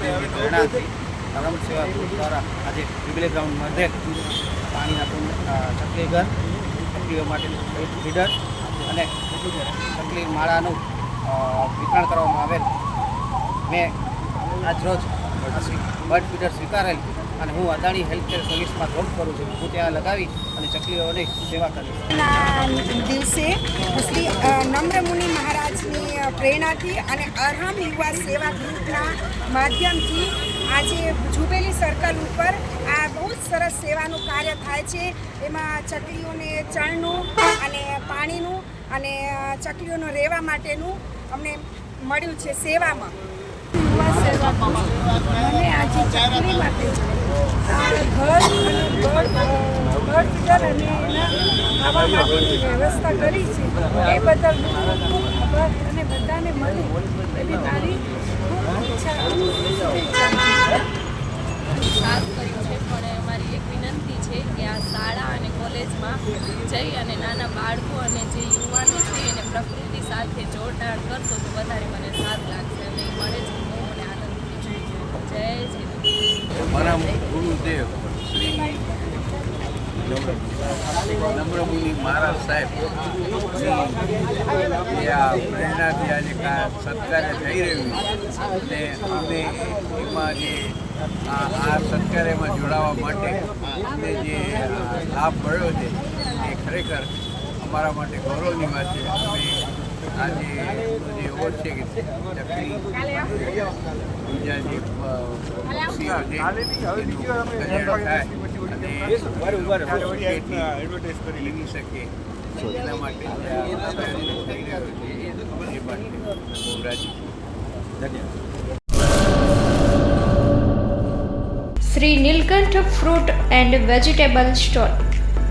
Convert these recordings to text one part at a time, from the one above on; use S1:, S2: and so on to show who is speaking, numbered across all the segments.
S1: પ્રેરણાથી રમત સેવા દ્વારા આજે જુબિલી ગ્રાઉન્ડ મધ્યે પાણીના કુંડ ઘર ચકલીઓ માટેનું ફીડર અને ચકલી માળાનું વિતરણ કરવામાં આવેલ. મેં આજરોજ બર્ડ ફીડર સ્વીકારેલ અને હું અદાણી હેલ્થકેર સર્વિસમાં જોબ કરું છું. હું ત્યાં લગાવી અને ચકલીઓની સેવા કરીશ.
S2: દિવસે શ્રી પ્રેરણાથી અને અરહમ યુવા સેવા ગ્રુપના માધ્યમથી આજે જુબેલી સર્કલ ઉપર આ બહુ જ સરસ સેવાનું કાર્ય થાય છે. એમાં ચકલીઓને ચણનું અને પાણીનું અને ચકલીઓનો રહેવા માટેનું અમને મળ્યું છે સેવામાં. યુવા સેવા મને આજે ચકલી માટે આ ઘર અને બર્ડ વ્યવસ્થા કરી છે અને બધાને ઈચ્છા
S3: સારું કર્યું છે પણ મારી એક વિનંતી છે. કે આ શાળા અને કોલેજમાં જઈ અને નાના બાળકો અને જે યુવાનો છે એને પ્રકૃતિ સાથે જોડાણ કરશો તો વધારે મને સારું લાગશે અને મળે છે બહુ મને આનંદ થયો જય
S4: મારા ગુરુદેવ નમ્રમુનિ મહારાજ સાહેબ જે આ પ્રેરણાથી આજે સત્કાર્ય થઈ રહ્યું અને અમને એમાં જે આ સત્કાર્યમાં જોડાવા માટે અમને જે લાભ મળ્યો છે એ ખરેખર અમારા માટે ગૌરવની વાત છે. અમે આજે જે એવોર્ડ છે કે ચકરી બીજા જે અ, કલ્યાણ થાય અને જીવી એના માટે છું.
S5: Shri Nilkanth fruit and vegetable store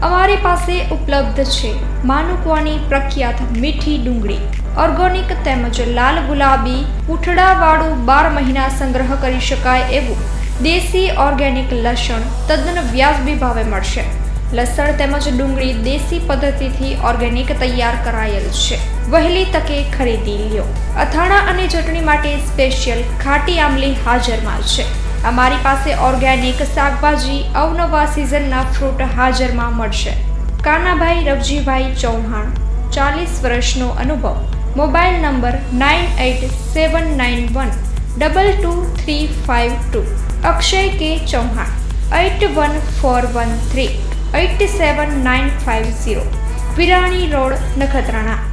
S5: અમારી પાસે ઉપલબ્ધ છે માનુકવાની પ્રખ્યાત મીઠી ડુંગળી, ઓર્ગોનિક તેમજ લાલ ગુલાબી પૂઠડાવાળું બાર મહિના સંગ્રહ કરી શકાય એવું દેશી ઓર્ગેનિક લસણ તદ્દન વ્યાજબી ભાવે મળશે. લસણ તેમજ ડુંગળી દેશી પદ્ધતિથી ઓર્ગેનિક તૈયાર કરાયેલ છે. વહેલી તકે ખરીદી લ્યો. અથાણા અને ચટણી માટે સ્પેશિયલ ખાટી આમલી હાજરમાં છે. અમારી પાસે ઓર્ગેનિક શાકભાજી અવનવા સિઝનના ફ્રૂટ હાજરમાં મળશે. કાનાભાઈ રવજીભાઈ ચૌહાણ, ચાલીસ વર્ષનો અનુભવ. Mobile number nine eight seven nine one, double two three five two. Akshay K Chauhan eight one four one three eight seven nine five zero Virani road Nakhatrana